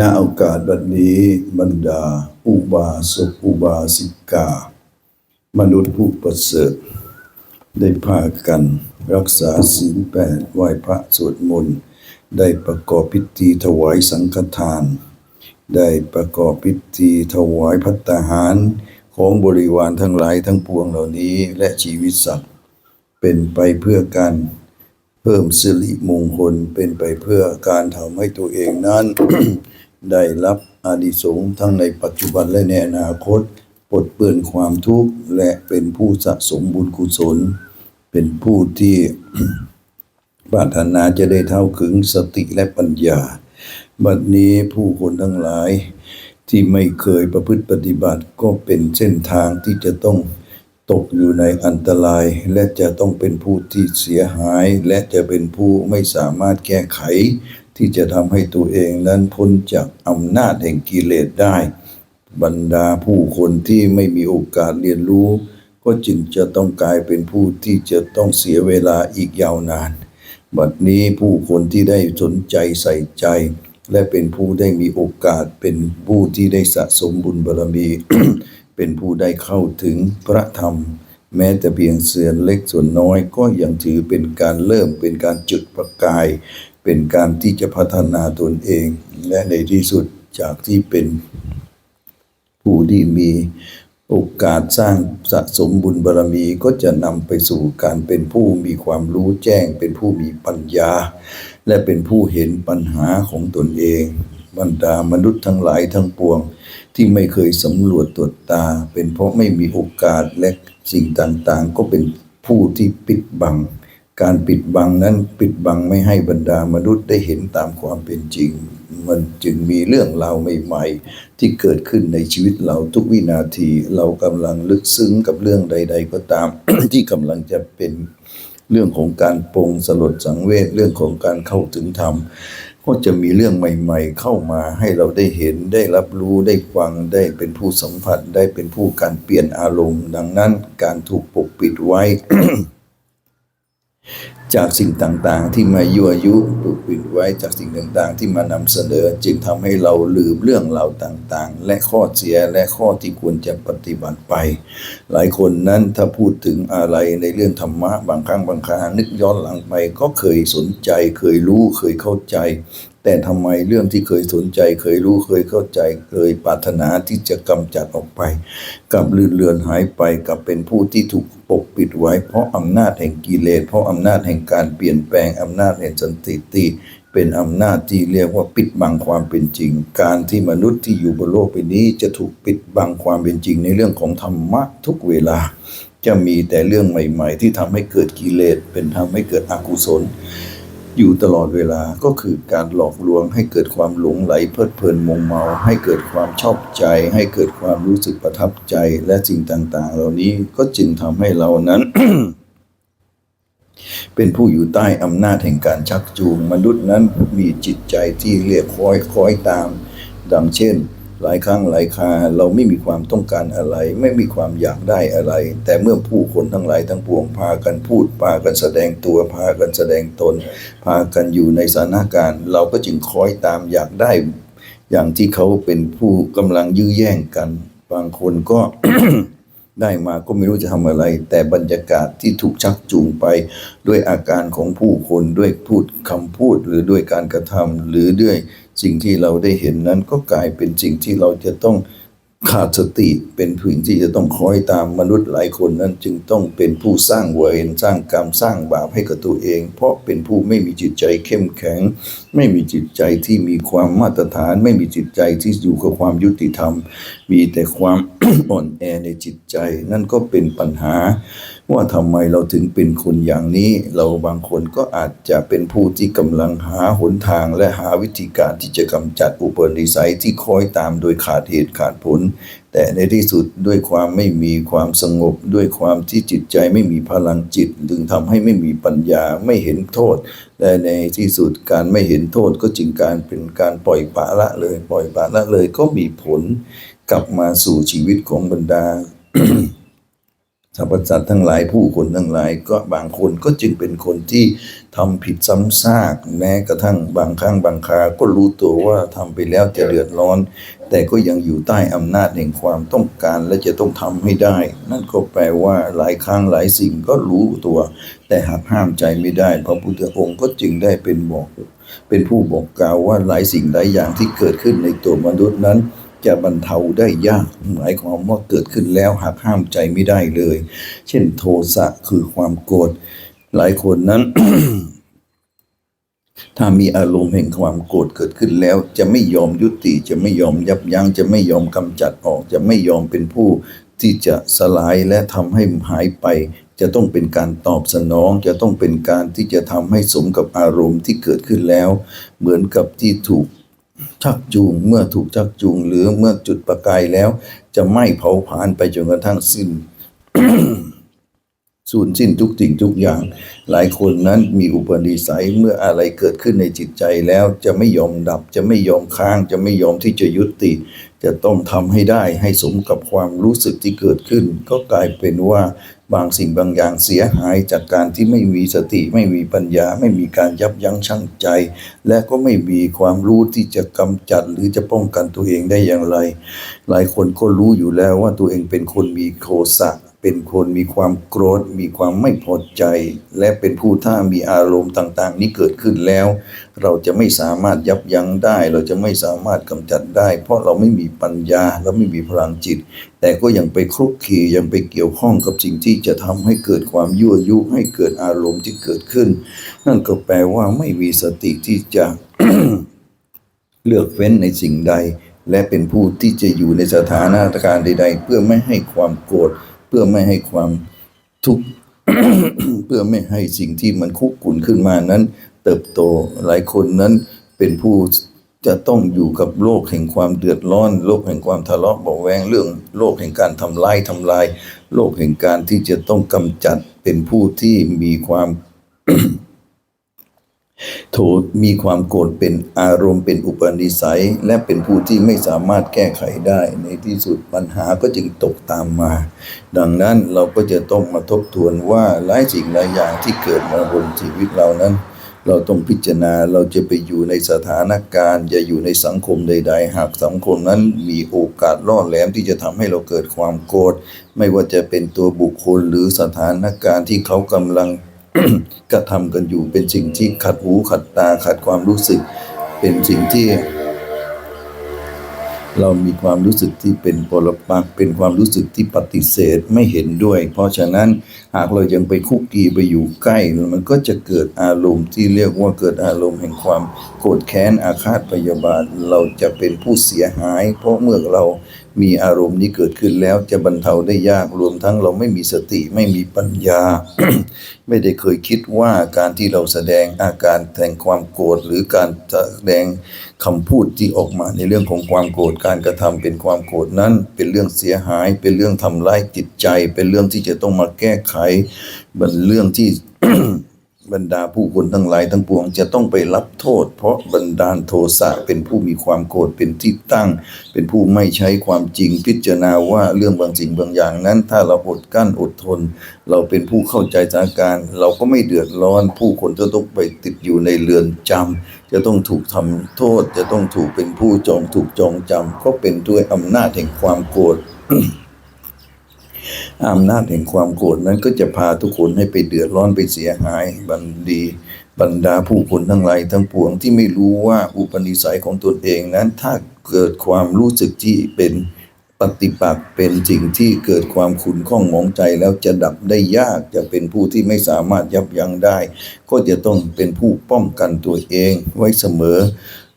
ณโอกาสบัดนี้บรรดาอุบาสกอุบาสิกา มนุษย์ผู้ประเสริฐ ได้พากันรักษาศีลแปดไหว้พระสวดมนต์ได้ประกอบพิธีถวายสังฆทาน ได้ประกอบพิธีถวายพัตตาหารของบริวารทั้งหลายทั้งปวงเหล่านี้และชีวิตสัตว์ เป็นไปเพื่อการเพิ่มสิริมงคลเป็นไปเพื่อการทำให้ตัวเองนั้น ได้รับอานิสงส์ทั้งในปัจจุบันและในอนาคตปลดเปลื้อนความทุกข์และเป็นผู้สะสมบุญกุศล เป็นผู้ที่ปรารถนาจะได้เท่าถึงสติและปัญญา บัดนี้ผู้คนทั้งหลายที่ไม่เคยประพฤติปฏิบัติก็เป็นเส้นทางที่จะต้องตกอยู่ในอันตราย และจะต้องเป็นผู้ที่เสียหาย และจะเป็นผู้ไม่สามารถแก้ไข ที่จะทำให้ตัวเองนั้นพ้นจากอำนาจแห่งกิเลสได้ บรรดาผู้คนที่ไม่มีโอกาสเรียนรู้ ก็จึงจะต้องกลายเป็นผู้ที่จะต้องเสียเวลาอีกยาวนาน บัดนี้ผู้คนที่ได้สนใจใส่ใจ และเป็นผู้ได้มีโอกาสเป็นผู้ที่ได้สะสมบุญบารมี เป็นผู้ได้เข้าถึงพระธรรม แม้แต่เพียงเสือนเล็กส่วนน้อยก็ยังถือเป็นการเริ่มเป็นการจุดประกาย เป็นการที่จะพัฒนาตนเอง และในที่สุดจากที่เป็นผู้ที่มีโอกาสสร้างสะสมบุญบารมีก็จะนำไปสู่การเป็นผู้มีความรู้แจ้ง เป็นผู้มีปัญญา และเป็นผู้เห็นปัญหาของตนเอง บรรดามนุษย์ทั้งหลายทั้งปวง ที่ไม่เคยสำรวจตรวจตา เป็นเพราะไม่มีโอกาสและสิ่งต่างๆ ก็เป็นผู้ที่ปิดบัง การปิดบังนั้นปิดบังไม่ให้บรรดามนุษย์ได้เห็นตามความเป็นจริง มันจึงมีเรื่องราวใหม่ ๆ ที่เกิดขึ้นในชีวิตเราทุกวินาที เรากำลังลึกซึ้งกับเรื่องใด ๆ ก็ตาม ที่กำลังจะเป็นเรื่องของการปรงสลดสังเวชเรื่องของการเข้าถึงธรรม ก็จะมีเรื่องใหม่ ๆ เข้ามาให้เราได้เห็นได้รับรู้ได้ฟังได้เป็นผู้สัมผัสได้เป็นผู้การเปลี่ยนอารมณ์ ดังนั้นการถูกปกปิดไว้ จากสิ่งต่างๆ ที่มายั่วยุปลุกปิดไว้จากสิ่งต่างๆ ที่มานำเสนอ จึงทำให้เราลืมเรื่องราวต่างๆ และข้อเสียและข้อที่ควรจะปฏิบัติไป หลายคนนั้นถ้าพูดถึงอะไรในเรื่องธรรมะบางครั้งบางครานึกย้อนหลังไป ก็เคยสนใจ เคยรู้เคยเข้าใจ แต่ทำไมเรื่องที่เคยสนใจ เคยรู้เคยเข้าใจ เคยปรารถนาที่จะกำจัดออกไปกลับลืนเลือนหายไปกลับเป็นผู้ที่ถูก ปกปิดไว้เพราะอำนาจแห่งกิเลสเพราะอำนาจแห่งการเปลี่ยนแปลงอำนาจแห่งสันติติเป็นอำนาจที่เรียกว่าปิดบังความเป็นจริง การที่มนุษย์ที่อยู่บนโลกใบนี้จะถูกปิดบังความเป็นจริงในเรื่องของธรรมะทุกเวลา จะมีแต่เรื่องใหม่ ๆ ที่ทำให้เกิดกิเลสเป็นทำให้เกิดอกุศล อยู่ตลอดเวลาก็คือการหลอกลวงให้เกิดความหลงไหลเพลิดเพลินมงเมา ให้เกิดความชอบใจ ให้เกิดความรู้สึกประทับใจและสิ่งต่างๆ เหล่านี้ก็จึงทำให้เรานั้น เป็นผู้อยู่ใต้อำนาจแห่งการชักจูง มนุษย์นั้นมีจิตใจที่เรียกคอยคอยตาม ดังเช่น หลายครั้งหลายคาเราไม่มีความต้องการอะไร ไม่มีความอยากได้อะไร แต่เมื่อผู้คนทั้งหลายทั้งปวงพากันพูดพากันแสดงตัวพากันแสดงตน พากันอยู่ในสถานการณ์ เราก็จึงคอยตามอยากได้ อย่างที่เขาเป็นผู้กำลังยื้อแย่งกัน บางคนก็ได้มาก็ไม่รู้จะทำอะไร แต่บรรยากาศที่ถูกชักจูงไป ด้วยอาการของผู้คนด้วยพูดคำพูดหรือด้วยการกระทำหรือด้วย สิ่งที่เราได้เห็นนั้นก็กลายเป็นสิ่งที่เราจะต้องขาดสติเป็นผู้ที่จะต้องคอยตามมนุษย์หลายคนนั้นจึงต้องเป็นผู้สร้างเวรสร้างกรรมสร้างบาปให้กับตัวเอง เพราะเป็นผู้ไม่มีจิตใจเข้มแข็ง ไม่มีจิตใจที่มีความมาตรฐาน ไม่มีจิตใจที่อยู่กับความยุติธรรม มีแต่ความอ่อนแอในจิตใจ นั่นก็เป็นปัญหา ว่าทำไมเราถึงเป็นคนอย่างนี้ เราบางคนก็อาจจะเป็นผู้ที่กำลังหาหนทางและหาวิธีการที่จะกำจัดอุปนิสัยที่คอยตามโดยขาดเหตุขาดผล แต่ในที่สุดด้วยความไม่มีความสงบ ด้วยความที่จิตใจไม่มีพลังจิตจึงทำให้ไม่มีปัญญาไม่เห็นโทษ และในที่สุดการไม่เห็นโทษก็จึงการเป็นการปล่อยปละละเลย ปล่อยปละละเลยก็มีผลกลับมาสู่ชีวิตของบรรดาสรรพสัตว์ทั้งหลายผู้คนทั้งหลายก็บางคนก็จึงเป็นคนที่ทำผิดซ้ำซากแม้กระทั่งบางครั้งบางคา ก็รู้ตัวว่าทำไปแล้วจะเดือดร้อน แต่ก็ยังอยู่ใต้อำนาจแห่งความต้องการและจะต้องทำให้ได้ นั่นก็แปลว่าหลายครั้งหลายสิ่งก็รู้ตัว แต่หากห้ามใจไม่ได้ พระพุทธองค์ก็จึงได้เป็นบอกเป็นผู้บอกกล่าวว่าหลายสิ่งหลายอย่างที่เกิดขึ้นในตัวมนุษย์นั้น จะบรรเทาได้ยาก หมายความว่าเกิดขึ้นแล้วหากห้ามใจไม่ได้เลย เช่นโทสะคือความโกรธหลายคนนั้น ถ้ามีอารมณ์แห่งความโกรธเกิดขึ้นแล้ว จะไม่ยอมยุติจะไม่ยอมยับยั้งจะไม่ยอมกำจัดออก จะไม่ยอมเป็นผู้ที่จะสลายและทำให้หายไป จะต้องเป็นการตอบสนอง จะต้องเป็นการที่จะทำให้สมกับอารมณ์ที่เกิดขึ้นแล้ว เหมือนกับที่ถูกชักจูงเมื่อถูกชักจูงหรือเมื่อจุดประกายแล้ว จะไม่เผาผลาญไปจนกระทั่งสิ้น สูญสิ้นทุกสิ่งทุกอย่าง หลายคนนั้นมีอุปนิสัยเมื่ออะไรเกิดขึ้นในจิตใจแล้วจะไม่ยอมดับ จะไม่ยอมค้าง จะไม่ยอมที่จะยุติ จะต้องทำให้ได้ให้สมกับความรู้สึกที่เกิดขึ้น ก็กลายเป็นว่าบางสิ่งบางอย่างเสียหายจากการที่ไม่มีสติไม่มีปัญญา ไม่มีการยับยั้งชั่งใจ และก็ไม่มีความรู้ที่จะกำจัดหรือจะป้องกันตัวเองได้อย่างไร หลายคนก็รู้อยู่แล้วว่าตัวเองเป็นคนมีโทสะ เป็นคนมีความโกรธ มีความไม่พอใจ และเป็นผู้ถ้ามีอารมณ์ต่าง ๆ นี้เกิดขึ้นแล้ว เราจะไม่สามารถยับยั้งได้ เราจะไม่สามารถกำจัดได้ เพราะเราไม่มีปัญญาและไม่มีพลังจิต แต่ก็ยังไปคลุกคลียังไปเกี่ยวข้องกับสิ่งที่จะทำให้เกิดความยั่วยุให้เกิดอารมณ์ที่เกิดขึ้น นั่นก็แปลว่าไม่มีสติที่จะเลือกเฟ้นในสิ่งใด และเป็นผู้ที่จะอยู่ในสถานะการณ์ใด ๆ เพื่อไม่ให้ความโกรธ พื่อไม่ให้ความทุกข์เพื่อไม่ให้สิ่งที่มันคุกคุนขึ้นมานั้น เติบโตหลายคนนั้นเป็นผู้จะต้องอยู่กับโลกแห่งความเดือดร้อน โลกแห่งความทะเลาะเบาแวงเรื่อง โลกแห่งการทำลายทำลาย โลกแห่งการที่จะต้องกำจัดเป็นผู้ที่มีความ โทษมีความโกรธเป็นอารมณ์เป็นอุปนิสัย และเป็นผู้ที่ไม่สามารถแก้ไขได้ ในที่สุดปัญหาก็จึงตกตามมา ดังนั้นเราก็จะต้องมาทบทวนว่าหลายสิ่งหลายอย่างที่เกิดมาบนชีวิตเรานั้น เราต้องพิจารณาเราจะไปอยู่ในสถานการณ์อย่าอยู่ในสังคมใด ๆ หากสังคมนั้นมีโอกาสล่อแหลมที่จะทำให้เราเกิดความโกรธไม่ว่าจะเป็นตัวบุคคลหรือสถานการณ์ที่เขากำลัง กระทำกันอยู่เป็นสิ่งที่ขัดหูขัดตาขัดความรู้สึก เป็นสิ่งที่ เรามีความรู้สึกที่เป็นปรปักเป็นความรู้สึกที่ปฏิเสธไม่เห็นด้วย เพราะฉะนั้นหากเรายังไปคุกกีไปอยู่ใกล้ มันก็จะเกิดอารมณ์ที่เรียกว่าเกิดอารมณ์แห่งความโกรธแค้นอาฆาตพยาบาทเราจะเป็นผู้เสียหาย เพราะเมื่อเรา มีอารมณ์นี้เกิดขึ้นแล้วจะบรรเทาได้ยากรวมทั้งเราไม่มีสติไม่มีปัญญา ไม่ได้เคยคิดว่าการที่เราแสดงอาการแห่งความโกรธหรือการแสดงคำพูดที่ออกมาในเรื่องของความโกรธการกระทำเป็นความโกรธนั้น เป็นเรื่องเสียหาย เป็นเรื่องทำร้ายจิตใจ เป็นเรื่องที่จะต้องมาแก้ไขเป็นเรื่องที่ บรรดาผู้คนทั้งหลายทั้งปวงจะต้องไปรับโทษ เพราะบันดาโทสะเป็นผู้มีความโกรธเป็นที่ตั้ง เป็นผู้ไม่ใช้ความจริงพิจารณาว่าเรื่องบางสิ่งบางอย่างนั้น ถ้าเราอดกั้นอดทน เราเป็นผู้เข้าใจสถานการณ์ เราก็ไม่เดือดร้อน ผู้คนจะต้องไปติดอยู่ในเรือนจำจะต้องถูกทำโทษ จะต้องถูกเป็นผู้จองถูกจองจำก็เป็นด้วยอำนาจแห่งความโกรธ อำนาจแห่งความโกรธนั้นก็จะพาทุกคนให้ไปเดือดร้อนไปเสียหายบันดีบรรดาผู้คนทั้งหลายทั้งปวงที่ไม่รู้ว่าอุปนิสัยของตนเองนั้น ถ้าเกิดความรู้สึกที่เป็นปฏิปักษ์เป็นสิ่งที่เกิดความขุ่นข้องหมองใจแล้วจะดับได้ยากจะเป็นผู้ที่ไม่สามารถยับยั้งได้ ก็จะต้องเป็นผู้ป้องกันตัวเองไว้เสมอ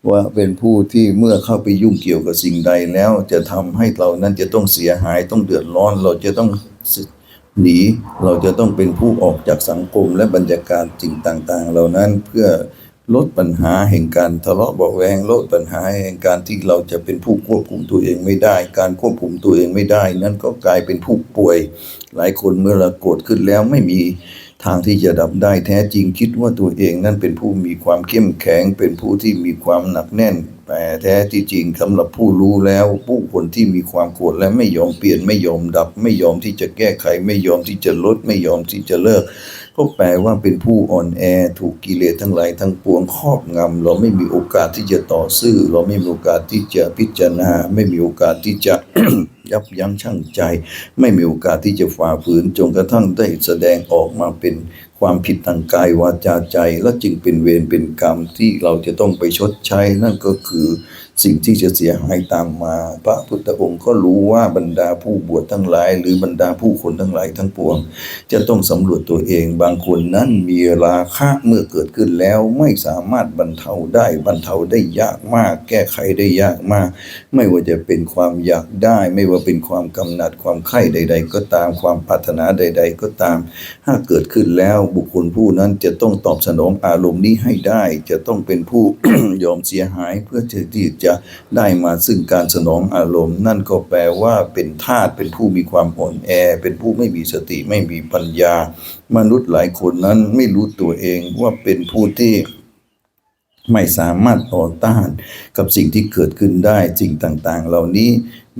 ว่าเป็นผู้ที่เมื่อเข้าไปยุ่งเกี่ยวกับสิ่งใดแล้ว จะทำให้เรานั้นจะต้องเสียหายต้องเดือดร้อน เราจะต้องหนีเราจะต้องเป็นผู้ออกจากสังคมและบรรยากาศสิ่งต่าง ๆ เหล่านั้นเพื่อลดปัญหาแห่งการทะเลาะเบาแวงลดปัญหาแห่งการที่เราจะเป็นผู้ควบคุมตัวเองไม่ได้ การควบคุมตัวเองไม่ได้ นั่นก็กลายเป็นผู้ป่วย หลายคนเมื่อเราโกรธขึ้นแล้วไม่มี ทางที่จะดับได้แท้จริงคิดว่าตัวเองนั้นเป็นผู้มีความเข้มแข็ง เป็นผู้ที่มีความหนักแน่น แต่แท้ที่จริงสำหรับผู้รู้แล้ว ผู้คนที่มีความโกรธและไม่ยอมเปลี่ยนไม่ยอมดับ ไม่ยอมที่จะแก้ไข ไม่ยอมที่จะลด ไม่ยอมที่จะเลิกก็แปลว่าเป็นผู้อ่อนแอถูกกิเลสทั้งหลายทั้งปวงครอบงำเราไม่มีโอกาสที่จะต่อสู้เราไม่มีโอกาสที่จะพิจารณา ไม่มีโอกาสที่จะ ยับยั้งชั่งใจ ไม่มีโอกาสที่จะฝ่าฝืนจนกระทั่งได้แสดงออกมาเป็นความผิดทางกายวาจาใจ และจึงเป็นเวรเป็นกรรมที่เราจะต้องไปชดใช้นั่นก็คือ สิ่งที่จะเสียหายตามมา พระพุทธองค์ก็รู้ว่าบรรดาผู้บวชทั้งหลาย หรือบรรดาผู้คนทั้งหลายทั้งปวง จะต้องสำรวจตัวเอง บางคนนั้นมีราคะเมื่อเกิดขึ้นแล้วไม่สามารถบรรเทาได้บรรเทาได้ยากมาก แก้ไขได้ยากมาก ไม่ว่าจะเป็นความอยากได้ ไม่ว่าเป็นความกำหนัดความใคร่ใด ๆ ก็ตามความปรารถนาใด ๆ ก็ตาม ถ้าเกิดขึ้นแล้วบุคคลผู้นั้นจะต้องตอบสนองอารมณ์นี้ให้ได้ จะต้องเป็นผู้ยอมเสียหายเพื่อที่จะได้มาซึ่งการสนองอารมณ์ นั่นก็แปลว่าเป็นทาสเป็นผู้มีความอ่อนแอ เป็นผู้ไม่มีสติไม่มีปัญญา มนุษย์หลายคนนั้นไม่รู้ตัวเองว่าเป็นผู้ที่ไม่สามารถต่อต้านกับสิ่งที่เกิดขึ้นได้สิ่งต่างๆ เหล่านี้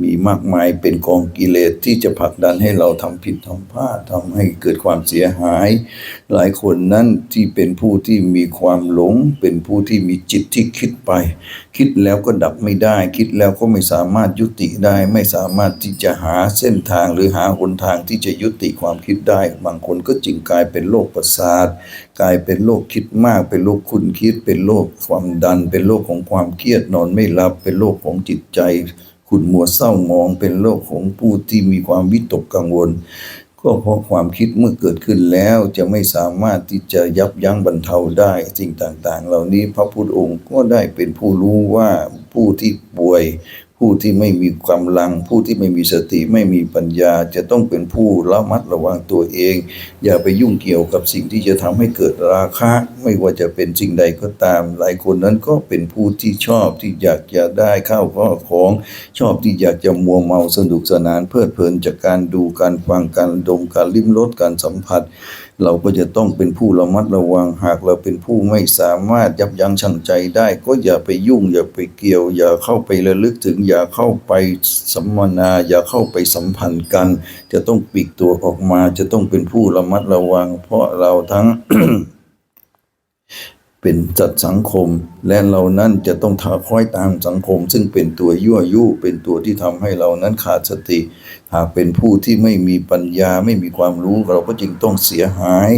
มีมากมายเป็นกองกิเลสที่จะผลักดันให้เราทำผิดทำพลาดทำให้เกิดความเสียหาย หลายคนนั้นที่เป็นผู้ที่มีความหลง เป็นผู้ที่มีจิตที่คิดไป คิดแล้วก็ดับไม่ได้ คิดแล้วก็ไม่สามารถยุติได้ ไม่สามารถที่จะหาเส้นทางหรือหาหนทางที่จะยุติความคิดได้ บางคนก็จึงกลายเป็นโรคประสาท กลายเป็นโรคคิดมาก เป็นโรคคุณคิด เป็นโรคความดัน เป็นโรคของความเครียดนอนไม่หลับ เป็นโรคของจิตใจ ขุ่นมัวเศร้ามองเป็นโรคของผู้ที่มีความวิตกกังวล ก็เพราะความคิดเมื่อเกิดขึ้นแล้วจะไม่สามารถที่จะยับยั้งบรรเทาได้สิ่งต่างๆ เหล่านี้พระพุทธองค์ก็ได้เป็นผู้รู้ว่าผู้ที่ป่วย ผู้ที่ไม่มีกำลัง ผู้ที่ไม่มีสติไม่มีปัญญา จะต้องเป็นผู้ระมัดระวังตัวเอง อย่าไปยุ่งเกี่ยวกับสิ่งที่จะทำให้เกิดราคะ ไม่ว่าจะเป็นสิ่งใดก็ตาม หลายคนนั้นก็เป็นผู้ที่ชอบที่อยากจะได้ข้าวข้อของชอบที่อยากจะมัวเมาสนุกสนานเพลิดเพลินจากการดูการฟังการดมการลิ้มรสการสัมผัส เราก็จะต้องเป็นผู้ระมัดระวังหากเราเป็นผู้ไม่สามารถยับยั้งชั่งใจได้ ก็อย่าไปยุ่ง อย่าไปเกี่ยว อย่าเข้าไประลึกถึง อย่าเข้าไปสัมมนา อย่าเข้าไปสัมพันธ์กัน จะต้องปลีกตัวออกมา จะต้องเป็นผู้ระมัดระวัง เพราะเราทั้ง เป็นจัดสังคมและเรานั้นจะต้องทาคอยตามสังคม ซึ่งเป็นตัวยั่วยุเป็นตัวที่ทำให้เรานั้นขาดสติ หากเป็นผู้ที่ไม่มีปัญญาไม่มีความรู้เราก็จึงต้องเสียหาย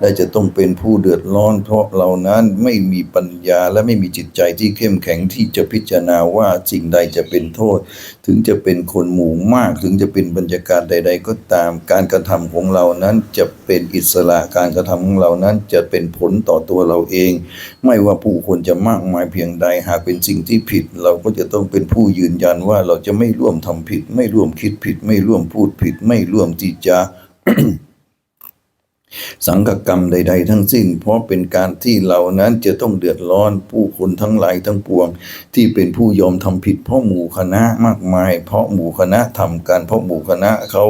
และจะต้องเป็นผู้เดือดร้อน เพราะเรานั้นไม่มีปัญญาและไม่มีจิตใจที่เข้มแข็งที่จะพิจารณาว่าสิ่งใดจะเป็นโทษ ถึงจะเป็นคนหมู่มาก ถึงจะเป็นบรรยากาศใด ๆ ก็ตามการกระทำของเรานั้นจะเป็นอิสระการกระทำของเรานั้นจะเป็นผลต่อตัวเราเอง ไม่ว่าผู้คนจะมากมายเพียงใดหากเป็นสิ่งที่ผิด เราก็จะต้องเป็นผู้ยืนยันว่าเราจะไม่ร่วมทำผิด ไม่ร่วมคิดผิด ไม่ร่วมพูดผิด ไม่ร่วมที่จะสังฆกรรมใด ๆ ทั้งสิ้น เพราะเป็นการที่เรานั้นจะต้องเดือดร้อนผู้คนทั้งหลายทั้งปวง ที่เป็นผู้ยอมทำผิด เพราะหมู่คณะมากมาย เพราะหมู่คณะทำกันเพราะหมู่คณะเขา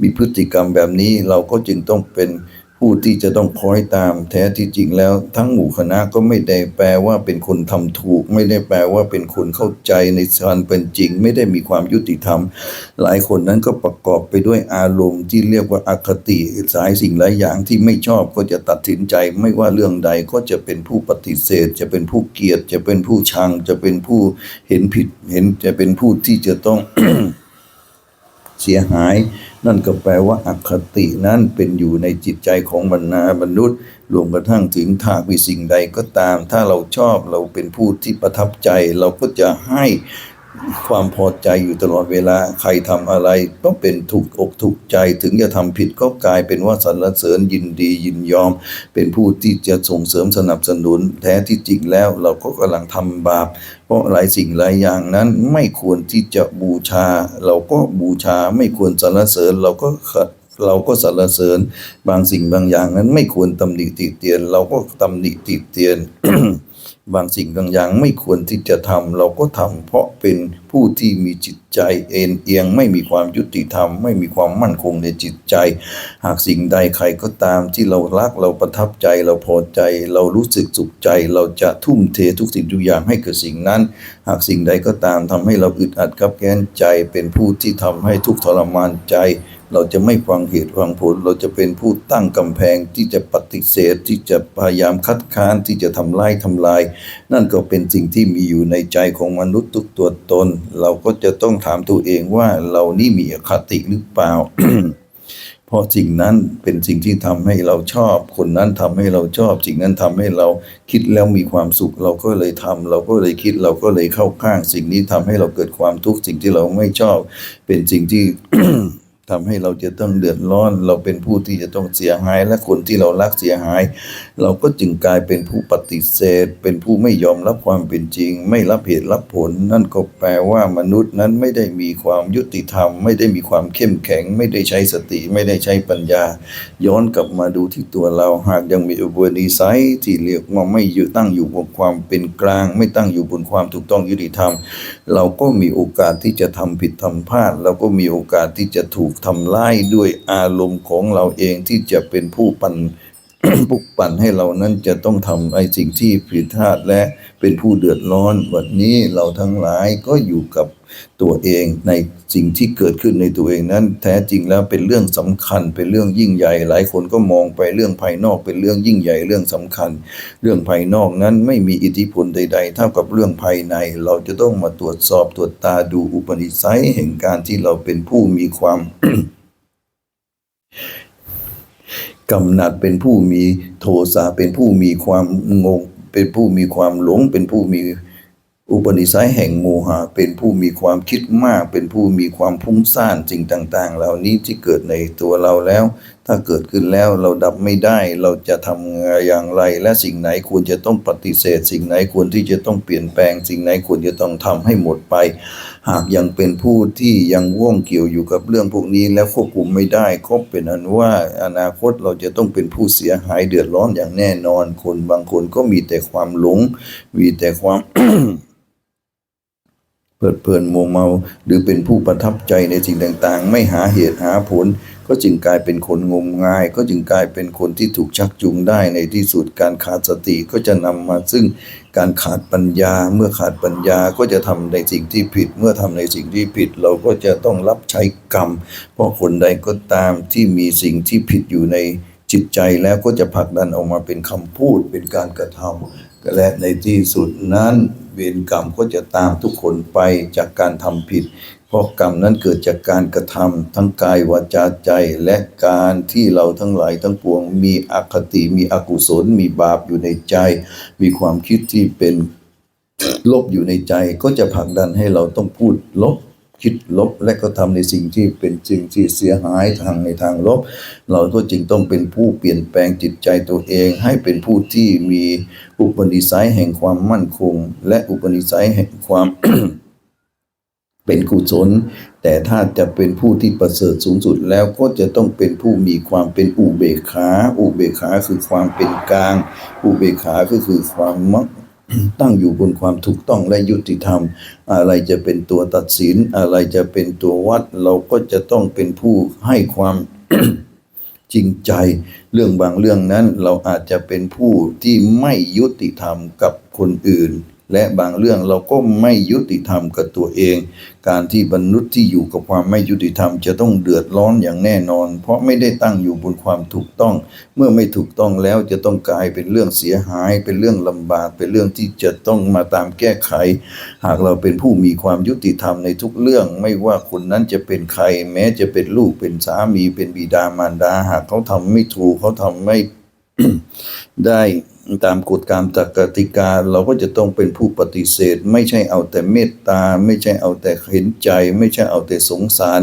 มีพฤติกรรมแบบนี้เราก็จึงต้องเป็น ผู้ที่จะต้องคอยตามแท้ที่จริงแล้ว ทั้งหมู่คณะก็ไม่ได้แปลว่าเป็นคนทำถูก ไม่ได้แปลว่าเป็นคนเข้าใจในการเป็นจริง ไม่ได้มีความยุติธรรม หลายคนนั้นก็ประกอบไปด้วยอารมณ์ที่เรียกว่าอคติสายสิ่งหลายอย่างที่ไม่ชอบก็จะตัดสินใจ ไม่ว่าเรื่องใดก็จะเป็นผู้ปฏิเสธ จะเป็นผู้เกลียด จะเป็นผู้ชัง จะเป็นผู้เห็นผิดเห็นจะเป็นผู้ที่จะต้องเสียหาย นั่นก็แปลว่าอคตินั้นเป็นอยู่ในจิตใจของบรรณามนุษย์รวมกระทั่งถึงถ้ามีสิ่งใดก็ตาม ถ้าเราชอบเราเป็นผู้ที่ประทับใจ เราก็จะให้ ความพอใจอยู่ตลอดเวลาใครทำอะไรก็เป็นถูกอกถูกใจถึงจะทำผิดก็กลายเป็นว่าสรรเสริญยินดียินยอม เป็นผู้ที่จะส่งเสริมสนับสนุน แท้ที่จริงแล้วเราก็กำลังทำบาป เพราะหลายสิ่งหลายอย่างนั้นไม่ควรที่จะบูชา เราก็บูชาไม่ควรสรรเสริญเราก็ขัดเราก็สรรเสริญบางสิ่งบางอย่างนั้นไม่ควรตำหนิติเตียน เราก็ตำหนิติเตียน บางสิ่งบางอย่างไม่ควรที่จะทำเราก็ทำเพราะเป็นผู้ที่มีจิตใจเอ็นเอียง ไม่มีความยุติธรรม ไม่มีความมั่นคงในจิตใจ หากสิ่งใดใครก็ตามที่เรารักเราประทับใจเราพอใจ เรารู้สึกสุขใจ เราจะทุ่มเททุกสิ่งทุกอย่างให้กับสิ่งนั้น หากสิ่งใดก็ตามทำให้เราอึดอัดกับแค้นใจ เป็นผู้ที่ทำให้ทุกทรมานใจ เราจะไม่ฟังเหตุฟังผล เราจะเป็นผู้ตั้งกำแพงที่จะปฏิเสธ ที่จะพยายามคัดค้านที่จะทำลายทำลาย นั่นก็เป็นสิ่งที่มีอยู่ในใจของมนุษย์ทุกตัวตน เราก็จะต้องถามตัวเองว่าเรานี่มีอคติหรือเปล่าเพราะสิ่งนั้นเป็นสิ่งที่ทำให้เราชอบ คนนั้นทำให้เราชอบ สิ่งนั้นทำให้เราคิดแล้วมีความสุข เราก็เลยทำเราก็เลยคิดเราก็เลยเข้าข้าง สิ่งนี้ทำให้เราเกิดความทุกข์สิ่งที่เราไม่ชอบ เป็นสิ่งที่ ทำให้เราจะต้องเดือดร้อน เราเป็นผู้ที่จะต้องเสียหาย และคนที่เรารักเสียหาย เราก็จึงกลายเป็นผู้ปฏิเสธ เป็นผู้ไม่ยอมรับความเป็นจริง ไม่รับเหตุรับผล นั่นก็แปลว่ามนุษย์นั้นไม่ได้มีความยุติธรรม ไม่ได้มีความเข้มแข็ง ไม่ได้ใช้สติไม่ได้ใช้ปัญญา ย้อนกลับมาดูที่ตัวเราหากยังมีอุปนิสัยที่เรียกว่าไม่อยู่ตั้งอยู่บนความเป็นกลาง ไม่ตั้งอยู่บนความถูกต้องยุติธรรม เราก็มีโอกาสที่จะทำผิดทำพลาด เราก็มีโอกาสที่จะถูกทำร้ายด้วยอารมณ์ของเราเองที่จะเป็นผู้ปันปุกปั่นให้เรานั้นจะต้องทำไอ้สิ่งที่ผิดพลาดและเป็นผู้เดือดร้อนวันนี้เราทั้งหลายก็อยู่กับ ตัวเองในสิ่งที่เกิดขึ้นในตัวเองนั้น แท้จริงแล้วเป็นเรื่องสำคัญ เป็นเรื่องยิ่งใหญ่ หลายคนก็มองไปเรื่องภายนอกเป็นเรื่องยิ่งใหญ่เรื่องสำคัญ เรื่องภายนอกนั้นไม่มีอิทธิพลใด ๆ เท่ากับเรื่องภายใน เราจะต้องมาตรวจสอบตรวจตาดูอุปนิสัยแห่งการที่เราเป็นผู้มีความกำหนัดเป็นผู้มีโทสะเป็นผู้มีความงง เป็นผู้มีความหลง เป็นผู้มี อุปนิสัยแห่งโมหะเป็นผู้มีความคิดมาก เป็นผู้มีความพุ่งสร้างสิ่งต่าง ๆ เหล่านี้ที่เกิดในตัวเราแล้ว ถ้าเกิดขึ้นแล้วเราดับไม่ได้เราจะทำอย่างไร และสิ่งไหนควรจะต้องปฏิเสธ สิ่งไหนควรที่จะต้องเปลี่ยนแปลง สิ่งไหนควรจะต้องทำให้หมดไป หากยังเป็นผู้ที่ยังว่องเกี่ยวอยู่กับเรื่องพวกนี้ แล้วควบคุมไม่ได้ก็เป็นอันว่าอนาคตเราจะต้องเป็นผู้เสียหายเดือดร้อนอย่างแน่นอนคนบางคนก็มีแต่ความหลง มีแต่ความเพลิดเพลินโมวเมา หรือเป็นผู้ประทับใจในสิ่งต่างๆ ไม่หาเหตุหาผล ก็จึงกลายเป็นคนงมงาย ก็จึงกลายเป็นคนที่ถูกชักจูงได้ในที่สุดการขาดสติก็จะนำมาซึ่งการขาดปัญญา เมื่อขาดปัญญาก็จะทำในสิ่งที่ผิด เมื่อทำในสิ่งที่ผิด เราก็จะต้องรับใช้กรรม เพราะคนใดก็ตามที่มีสิ่งที่ผิดอยู่ในจิตใจแล้วก็จะผลักดันออกมาเป็นคำพูดเป็นการกระทำและในที่สุดนั้นเวรกรรมก็จะตามทุกคนไปจากการทำผิด เพราะกรรมนั้นเกิดจากการกระทำทั้งกายวาจาใจและการที่เราทั้งหลายทั้งปวง มีอคติมีอกุศล มีบาปอยู่ในใจ มีความคิดที่เป็นลบอยู่ในใจ ก็จะผลักดันให้เราต้องพูดลบคิดลบและก็ทำในสิ่งที่เป็นจริงที่เสียหายทางในทางลบ เราก็จึงต้องเป็นผู้เปลี่ยนแปลงจิตใจตัวเอง ให้เป็นผู้ที่มีอุปนิสัยแห่งความมั่นคง และอุปนิสัยแห่งความ เป็นกุศล แต่ถ้าจะเป็นผู้ที่ประเสริฐสูงสุดแล้วก็จะต้องเป็นผู้มีความเป็นอุเบกขาอุเบกขาคือความเป็นกลาง อุเบกขาก็คือความมักตั้งอยู่บนความถูกต้องและยุติธรรม อะไรจะเป็นตัวตัดสิน อะไรจะเป็นตัววัด เราก็จะต้องเป็นผู้ให้ความจริงใจ เรื่องบางเรื่องนั้น เราอาจจะเป็นผู้ที่ไม่ยุติธรรมกับคนอื่น และบางเรื่องเราก็ไม่ยุติธรรมกับตัวเอง การที่มนุษย์ที่อยู่กับความไม่ยุติธรรมจะต้องเดือดร้อนอย่างแน่นอน เพราะไม่ได้ตั้งอยู่บนความถูกต้อง เมื่อไม่ถูกต้องแล้วจะต้องกลายเป็นเรื่องเสียหาย เป็นเรื่องลำบาก เป็นเรื่องที่จะต้องมาตามแก้ไข หากเราเป็นผู้มีความยุติธรรมในทุกเรื่อง ไม่ว่าคนนั้นจะเป็นใคร แม้จะเป็นลูกเป็นสามีเป็นบิดามารดา หากเขาทำไม่ถูกเขาทำไม่ได้ ตามกฎการตกติกาเราก็จะต้องเป็นผู้ปฏิเสธ ไม่ใช่เอาแต่เมตตา ไม่ใช่เอาแต่เห็นใจ ไม่ใช่เอาแต่สงสาร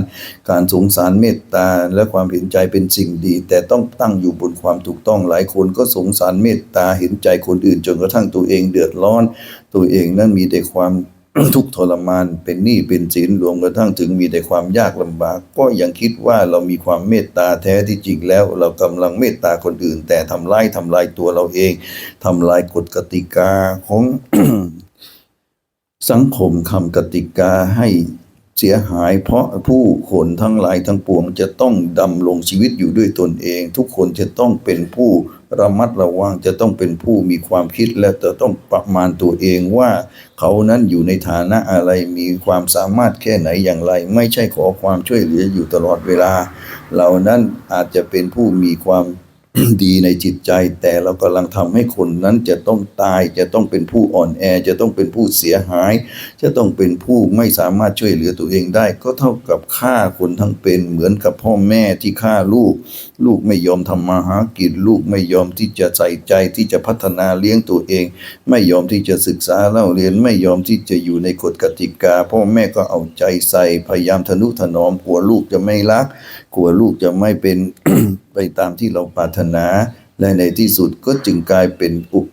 การสงสารเมตตาและความเห็นใจเป็นสิ่งดี แต่ต้องตั้งอยู่บนความถูกต้องหลายคนก็สงสารเมตตาเห็นใจคนอื่นจนกระทั่งตัวเองเดือดร้อน ตัวเองนั้นมีแต่ความ ทุกทรมานเป็นหนี้เป็นสินรวมกระทั่งถึงมีแต่ความยากลำบาก ก็ยังคิดว่าเรามีความเมตตาแท้ที่จริงแล้ว เรากำลังเมตตาคนอื่น แต่ทำร้ายทำลายตัวเราเองทำลายกฎกติกาของสังคมคำกติกาให้ เสียหายเพราะผู้คนทั้งหลายทั้งปวงจะต้องดำรงชีวิตอยู่ด้วยตนเอง ทุกคนจะต้องเป็นผู้ระมัดระวังจะต้องเป็นผู้มีความคิดและจะต้องประมาณตัวเองว่า เขานั้นอยู่ในฐานะอะไรมีความสามารถแค่ไหนอย่างไร ไม่ใช่ขอความช่วยเหลืออยู่ตลอดเวลา เหล่านั้นอาจจะเป็นผู้มีความ ดีในจิตใจ แต่เรากำลังทำให้คนนั้นจะต้องตาย จะต้องเป็นผู้อ่อนแอ จะต้องเป็นผู้เสียหาย จะต้องเป็นผู้ไม่สามารถช่วยเหลือตัวเองได้ ก็เท่ากับฆ่าคนทั้งเป็นเหมือนกับพ่อแม่ที่ฆ่าลูก ลูกไม่ยอมทำมาหากินลูกไม่ยอมที่จะใส่ใจที่จะพัฒนาเลี้ยงตัวเอง ไม่ยอมที่จะศึกษาเล่าเรียนไม่ยอมที่จะอยู่ในกฎกติกา พ่อแม่ก็เอาใจใส่พยายามทนุถนอมกลัวลูกจะไม่รัก กลัวลูกจะไม่เป็นไปตามที่เราปรารถนา และในที่สุดก็จึงกลายเป็นอุป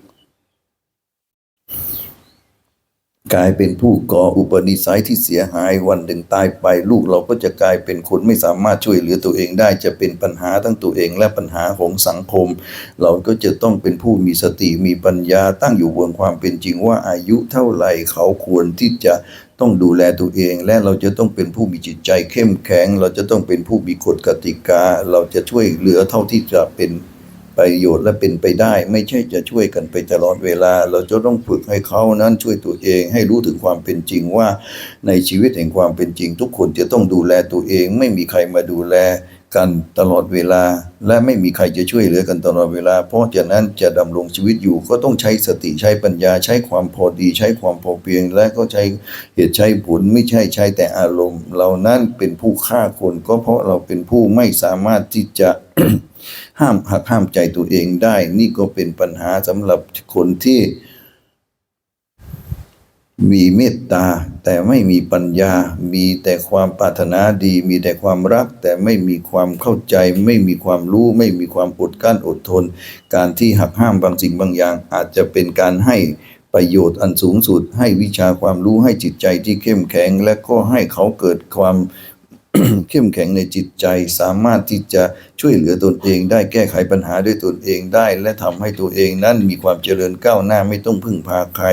กลายเป็นผู้ก่ออุปนิสัยที่เสียหายวันหนึ่งตายไป ลูกเราก็จะกลายเป็นคนไม่สามารถช่วยเหลือตัวเองได้จะเป็นปัญหาทั้งตัวเองและปัญหาของสังคม เราก็จะต้องเป็นผู้มีสติมีปัญญาตั้งอยู่บนความเป็นจริงว่าอายุเท่าไหร่เขาควรที่จะต้องดูแลตัวเองและเราจะต้องเป็นผู้มีจิตใจเข้มแข็ง เราจะต้องเป็นผู้มีกฎกติกา เราจะช่วยเหลือเท่าที่จะเป็น ประโยชน์และเป็นไปได้ ไม่ใช่จะช่วยกันไปตลอดเวลา เราจะต้องฝึกให้เขานั้นช่วยตัวเองให้รู้ถึงความเป็นจริงว่า ในชีวิตแห่งความเป็นจริง ทุกคนจะต้องดูแลตัวเอง ไม่มีใครมาดูแลกันตลอดเวลา และไม่มีใครจะช่วยเหลือกันตลอดเวลา เพราะฉะนั้นจะดำรงชีวิตอยู่ก็ต้องใช้สติใช้ปัญญาใช้ความพอดี ใช้ความพอเพียง และก็ใช้เหตุใช้ผลไม่ใช่ใช้แต่อารมณ์ เรานั้นเป็นผู้ฆ่าคนก็เพราะเราเป็นผู้ไม่สามารถที่จะ ห้ามหักห้ามใจตัวเองได้ นี่ก็เป็นปัญหาสำหรับคนที่มีเมตตาแต่ไม่มีปัญญา มีแต่ความปรารถนาดี มีแต่ความรัก แต่ไม่มีความเข้าใจ ไม่มีความรู้ ไม่มีความอดกลั้นอดทน การที่หักห้ามบางสิ่งบางอย่าง อาจจะเป็นการให้ประโยชน์อันสูงสุด ให้วิชาความรู้ให้จิตใจที่เข้มแข็ง และก็ให้เขาเกิดความ เข้มแข็งในจิตใจสามารถที่จะช่วยเหลือตนเองได้แก้ไขปัญหาด้วยตนเองได้ และทำให้ตัวเองนั้นมีความเจริญก้าวหน้าไม่ต้องพึ่งพาใคร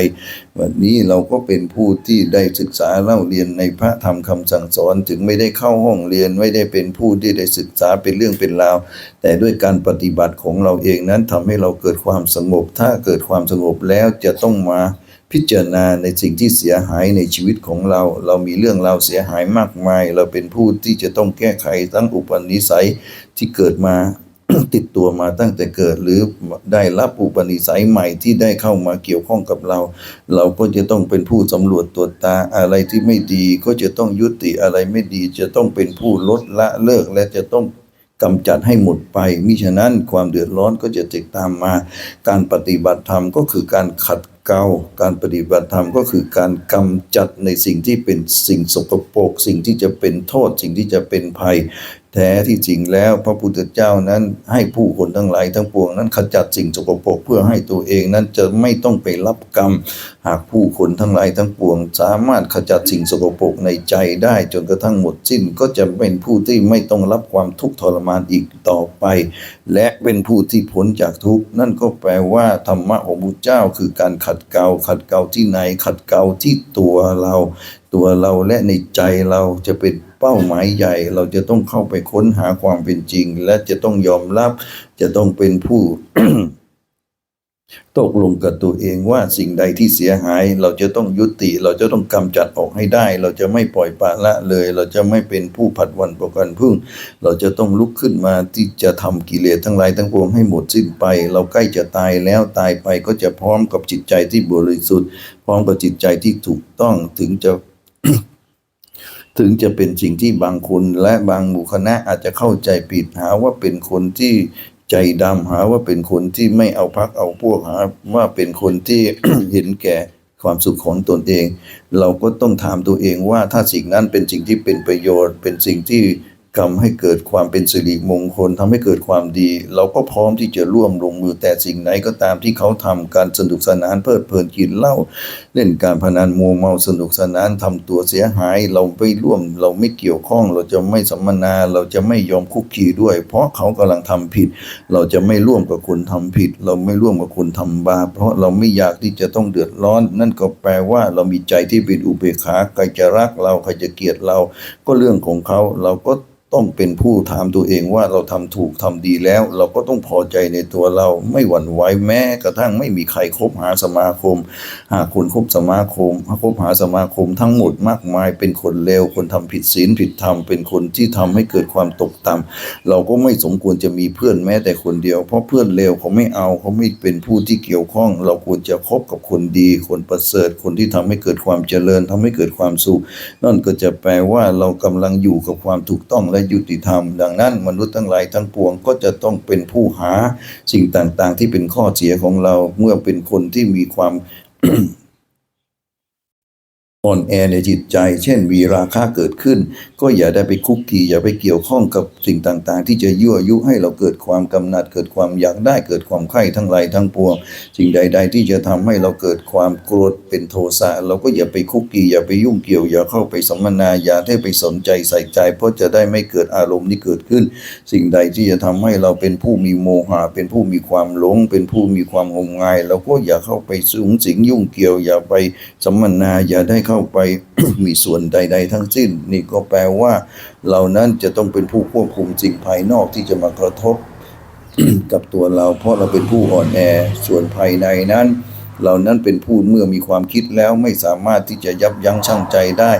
วันนี้เราก็เป็นผู้ที่ได้ศึกษาเล่าเรียนในพระธรรมคำสั่งสอนถึงไม่ได้เข้าห้องเรียนไม่ได้เป็นผู้ที่ได้ศึกษาเป็นเรื่องเป็นราว แต่ด้วยการปฏิบัติของเราเองนั้นทำให้เราเกิดความสงบ ถ้าเกิดความสงบแล้วจะต้องมา พิจารณาในสิ่งที่เสียหายในชีวิตของเรา เรามีเรื่องราวเสียหายมากมาย เราเป็นผู้ที่จะต้องแก้ไขทั้งอุปนิสัยที่เกิดมาติดตัวมาตั้งแต่เกิดหรือได้รับอุปนิสัยใหม่ที่ได้เข้ามาเกี่ยวข้องกับเรา เราก็จะต้องเป็นผู้สำรวจตรวจตาอะไรที่ไม่ดีก็จะต้องยุติอะไรไม่ดี จะต้องเป็นผู้ลดละเลิกและจะต้องกำจัดให้หมดไปมิฉะนั้นความเดือดร้อนก็จะติดตามมา การปฏิบัติธรรมก็คือการขัด เกลาการปฏิบัติธรรมก็คือการกำจัดในสิ่งที่เป็นสิ่งสกปรกสิ่งที่จะเป็นโทษ สิ่งที่จะเป็นภัย ท้ที่จริงแล้วพระพุทธเจ้านั้นให้ผู้คนทั้งหลายทั้งปวงนั้นขจัดสิ่งสกปรกเพื่อให้ตัวเองนั้นจะไม่ต้องไปรับกรรม หากผู้คนทั้งหลายทั้งปวง สามารถขจัดสิ่งสกปรกในใจได้จนกระทั่งหมดสิ้นก็จะเป็นผู้ที่ไม่ต้องรับความทุกข์ทรมานอีกต่อไป และเป็นผู้ที่พ้นจากทุกข์นั่นก็แปลว่าธรรมะของพระเจ้าคือการขัดเกลาขัดเกลาที่ไหนขัดเกลาที่ตัวเรา ตัวเราและในใจเราจะเป็นเป้าหมายใหญ่ เราจะต้องเข้าไปค้นหาความเป็นจริง และจะต้องยอมรับ จะต้องเป็นผู้ตกลงกับตัวเองว่าสิ่งใดที่เสียหาย เราจะต้องยุติ เราจะต้องกำจัดออกให้ได้ เราจะไม่ปล่อยปละละเลย เราจะไม่เป็นผู้ผัดวันประกันพรุ่ง เราจะต้องลุกขึ้นมาที่จะทำกิเลสทั้งหลายทั้งปวงให้หมดสิ้นไป เราใกล้จะตายแล้วตายไปก็จะพร้อมกับจิตใจที่บริสุทธิ์ พร้อมกับจิตใจที่ถูกต้องถึงจะ ถึงจะเป็นสิ่งที่บางคนและบางหมู่คณะอาจจะเข้าใจผิดหาว่าเป็นคนที่ใจดำหาว่าเป็นคนที่ไม่เอาพักเอาพวกหาว่าเป็นคนที่เห็นแก่ความสุขของตนเอง เราก็ต้องถามตัวเองว่าถ้าสิ่งนั้นเป็นสิ่งที่เป็นประโยชน์ เป็นสิ่งที่ กรรมให้เกิดความเป็นสิริมงคลทำให้เกิดความดี เราก็พร้อมที่จะร่วมลงมือแต่สิ่งไหนก็ตามที่เขาทำการสนุกสนานเพลิดเพลินกินเหล้าเล่นการพนันมัวเมาสนุกสนานทำตัวเสียหาย เราไม่ร่วมเราไม่เกี่ยวข้อง เราจะไม่สัมมนาเราจะไม่ยอมคุกคีด้วย เพราะเขากำลังทำผิด เราจะไม่ร่วมกับคนทำผิด เราไม่ร่วมกับคนทำบาปเพราะเราไม่อยากที่จะต้องเดือดร้อน นั่นก็แปลว่าเรามีใจที่เป็นอุเบกขาใครจะรักเราใครจะเกลียดเราก็เรื่องของเขาเราก็ต้องเป็นผู้ถามตัวเองว่าเราทำถูกทำดีแล้ว เราก็ต้องพอใจในตัวเราไม่หวั่นไหวแม้กระทั่งไม่มีใครคบหาสมาคม หากคนคบสมาคมหาคบหาสมาคมทั้งหมดมากมาย เป็นคนเลวคนทำผิดศีลผิดธรรมเป็นคนที่ทำให้เกิดความตกต่ำเราก็ไม่สมควรจะมีเพื่อนแม้แต่คนเดียว เพราะเพื่อนเลวเขาไม่เอาเขาไม่เป็นผู้ที่เกี่ยวข้อง เราควรจะคบกับคนดีคนประเสริฐคนที่ทำให้เกิดความเจริญทำให้เกิดความสุขนั่นก็จะแปลว่าเรากำลังอยู่กับความถูกต้องและยุติธรรม ดังนั้นมนุษย์ทั้งหลายทั้งปวงก็จะต้องเป็นผู้หาสิ่งต่างๆ ที่เป็นข้อเสียของเราเมื่อเป็นคนที่มีความ อ่อนแอในจิตใจ เช่น มีราคะเกิดขึ้น ก็อย่าได้ไปคุกคีอย่าไปเกี่ยวข้องกับสิ่งต่างๆ ที่จะยั่วยุให้เราเกิดความกำหนัด เกิดความอยากได้เกิดความใคร่ทั้งหลายทั้งปวงสิ่งใด ๆ ที่จะทำให้เราเกิดความโกรธเป็นโทสะเราก็อย่าไปคุกคีอย่าไปยุ่งเกี่ยวอย่าเข้าไปสัมมนาอย่าได้ไปสนใจใส่ใจ เพราะจะได้ไม่เกิดอารมณ์ที่เกิดขึ้น สิ่งใดที่จะทำให้เราเป็นผู้มีโมหะเป็นผู้มีความหลง เป็นผู้มีความงมงาย เราก็อย่าเข้าไปสูงสิงยุ่งเกี่ยว อย่าไปสัมมนาอย่าได้เข้าไปมีส่วนใด ๆ ทั้งสิ้น นี่ก็แปลว่าเรานั้นจะต้องเป็นผู้ควบคุมสิ่งภายนอกที่จะมากระทบกับตัวเรา เพราะเราเป็นผู้อ่อนแอส่วนภายในนั้น เรานั้นเป็นผู้เมื่อมีความคิดแล้วไม่สามารถที่จะยับยั้งชั่งใจได้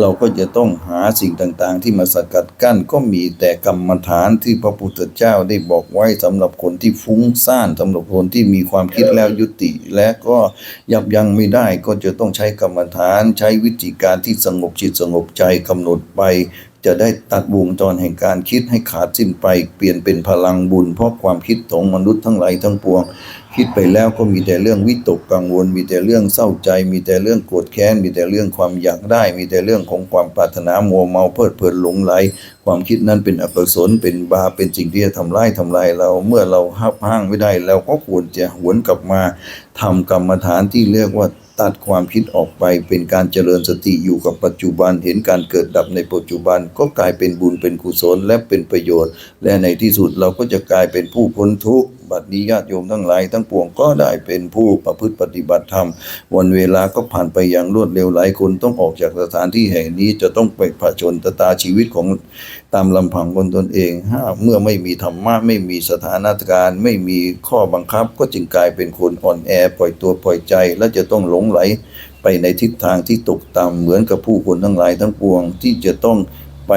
เราก็จะต้องหาสิ่งต่างๆ ที่มาสกัดกั้นก็มีแต่กรรมฐานที่พระพุทธเจ้าได้บอกไว้สำหรับคนที่ฟุ้งซ่านสำหรับคนที่มีความคิดแล้วยุติ และก็ยับยั้งไม่ได้ก็จะต้องใช้กรรมฐาน ใช้วิธีการที่สงบจิตสงบใจกำหนดไป จะได้ตัดวงจรแห่งการคิดให้ขาดสิ้นไป เปลี่ยนเป็นพลังบุญ เพราะความคิดของมนุษย์ทั้งหลายทั้งปวง คิดไปแล้วก็มีแต่เรื่องวิตกกังวล มีแต่เรื่องเศร้าใจ มีแต่เรื่องโกรธแค้น มีแต่เรื่องความอยากได้ มีแต่เรื่องของความปรารถนามัวเมาเพลิดเพลินหลงไหล ความคิดนั้นเป็นอกุศลเป็นบาปเป็นสิ่งที่จะทำร้ายทำลายเราเมื่อเราหับห้างไม่ได้เราก็ควรจะหวนกลับมาทำกรรมฐานที่เรียกว่า ตัดความคิดออกไปเป็นการเจริญสติอยู่กับปัจจุบันเห็นการเกิดดับในปัจจุบันก็กลายเป็นบุญเป็นกุศลและเป็นประโยชน์ และในที่สุดเราก็จะกลายเป็นผู้พ้นทุกข์ บัดนี้ญาติโยมทั้งหลายทั้งปวงก็ได้เป็นผู้ประพฤติปฏิบัติธรรม วันเวลาก็ผ่านไปอย่างรวดเร็วหลายคนต้องออกจากสถานที่แห่งนี้จะต้องไปผจญชะตาชีวิตของตามลำพังคนตนเองถ้าเมื่อไม่มีธรรมะไม่มีสถานการณ์ไม่มีข้อบังคับ ก็จึงกลายเป็นคนอ่อนแอปล่อยตัวปล่อยใจ และจะต้องหลงไหลไปในทิศทางที่ตกต่ำเหมือนกับผู้คนทั้งหลายทั้งปวงที่จะต้องไป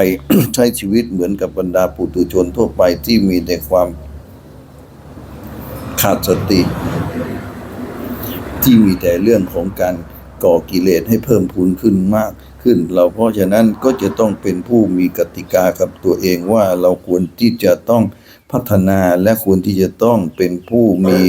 ใช้ชีวิตเหมือนกับบรรดาปุถุชนทั่วไปที่มีแต่ความ ขาดสติ ที่มีแต่เรื่องของการก่อกิเลสให้เพิ่มพูนขึ้นมากขึ้น เราเพราะฉะนั้นก็จะต้องเป็นผู้มีกติกากับตัวเองว่าเราควรที่จะต้องพัฒนาและควรที่จะต้องเป็นผู้มี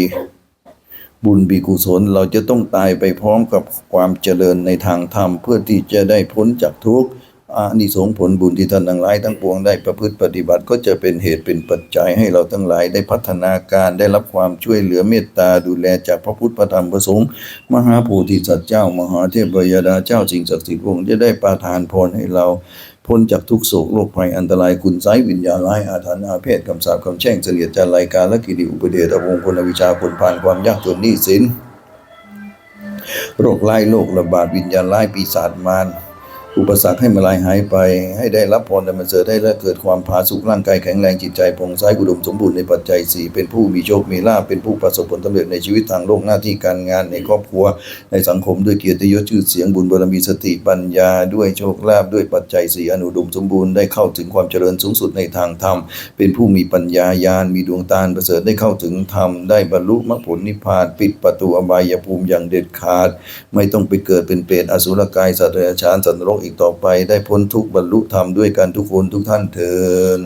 บุญบีกุศล เราจะต้องตายไปพร้อมกับความเจริญในทางธรรม เพื่อที่จะได้พ้นจากทุกข์ อานิสงส์ผลบุญที่ท่านทั้งหลายทั้งปวงได้ประพฤติปฏิบัติก็จะเป็นเหตุเป็นปัจจัยให้เราทั้งหลายได้พัฒนาการได้รับความช่วยเหลือเมตตาดูแลจากพระพุทธพระธรรมพระสงฆ์มหาโพธิสัตว์เจ้า มหาเทพยดาเจ้าสิ่งศักดิ์สิทธิ์องค์จะได้ประทานพรให้เราพ้นจากทุกโศกโรคภัยอันตรายคุณไสยวิญญาณร้ายอาถรรพ์อาเพศคำสาปคำแช่งเสียดจันไรการและกิริอุปเดชอวงคนวิชาผลผ่านความยากจนหนี้สินโรคไล่โรคระบาดวิญญาณร้ายปีศาจมาร อุปสรรคให้มาลายหายไป ให้ได้รับพรแต่มันเสริฐให้และเกิดความผาสุกร่างกายแข็งแรงจิตใจผ่องใสอุดมสมบูรณ์ในปัจจัยสี่เป็นผู้มีโชคมีลาภเป็นผู้ประสบผลสำเร็จในชีวิตทางโลกหน้าที่การงานในครอบครัว ในสังคมด้วยเกียรติยศชื่อเสียงบุญบารมีสติปัญญา ด้วยโชคลาภด้วยปัจจัยสี่อนุดมสมบูรณ์ได้เข้าถึงความเจริญสูงสุดในทางธรรม เป็นผู้มีปัญญาญาณมีดวงตาประเสริฐได้เข้าถึงธรรมได้บรรลุมรรคผลนิพพานปิดประตูอบายภูมิอย่างเด็ดขาด ไม่ต้องไปเกิดเป็นเปรตอสุรกายสัตว์เดรัจฉานสัตว์นรกอีกต่อไปได้พ้นทุกข์บรรลุธรรมด้วยกันทุกคนทุกท่านเถิด